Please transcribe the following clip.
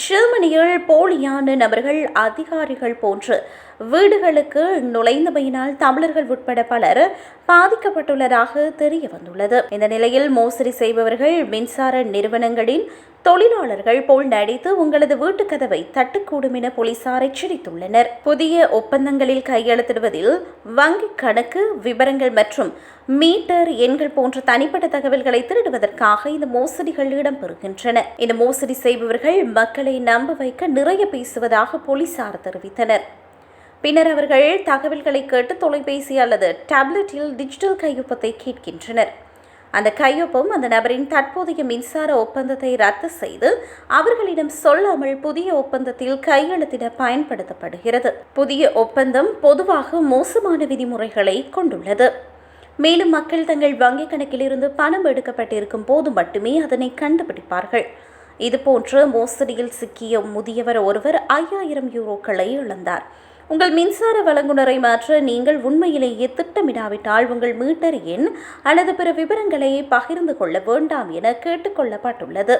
ஜெர்மனியில் போலியான நபர்கள் அதிகாரிகள் போன்று வீடுகளுக்கு நுழைந்தமையினால் தமிழர்கள் உட்பட பலர் பாதிக்கப்பட்டுள்ளதாக தெரிய வந்துள்ளது இந்த நிலையில் மோசடி செய்பவர்கள் மின்சார நிறுவனங்களின் தொழிலாளர்கள் போல் நடித்து உங்களது வீட்டு கதவை தட்டக்கூடும் என போலீசார் எச்சரித்துள்ளனர். புதிய ஒப்பந்தங்களில் கையெழுத்திடுவதில் வங்கிக் கணக்கு விவரங்கள் மற்றும் மீட்டர் எண்கள் போன்ற தனிப்பட்ட தகவல்களை திருடுவதற்காக இந்த மோசடிகள் இடம்பெறுகின்றன. இந்த மோசடி செய்பவர்கள் மக்களை நம்ப வைக்க நிறைய பேசுவதாக போலீசார் தெரிவித்தனர். பின்னர் அவர்கள் தகவல்களை கேட்டு தொலைபேசி அல்லது டேப்லெட்டில் டிஜிட்டல் கையொப்பத்தை கேட்கின்றனர். அந்த கையொப்பம் அந்த நபரின் தற்போதைய மின்சார ஒப்பந்தத்தை ரத்து செய்து அவர்களிடம் சொல்லாமல் புதிய ஒப்பந்தத்தில் கையெழுத்திட பயன்படுத்தப்படுகிறது. புதிய ஒப்பந்தம் பொதுவாக மோசமான விதிமுறைகளை கொண்டுள்ளது. மேலும் மக்கள் தங்கள் வங்கிக் கணக்கிலிருந்து பணம் எடுக்கப்பட்டிருக்கும் போது மட்டுமே அதனை கண்டுபிடிப்பார்கள். இதுபோன்று மோசடியில் சிக்கிய முதியவர் ஒருவர் ஐயாயிரம் யூரோக்களை இழந்தார். உங்கள் மின்சார வழங்குனரை மாற்ற நீங்கள் உண்மையிலேயே திட்டமிடாவிட்டால் உங்கள் மீட்டர் எண் அல்லது பிற விவரங்களை பகிர்ந்து கொள்ள வேண்டாம் என கேட்டுக்கொள்ளப்பட்டுள்ளது.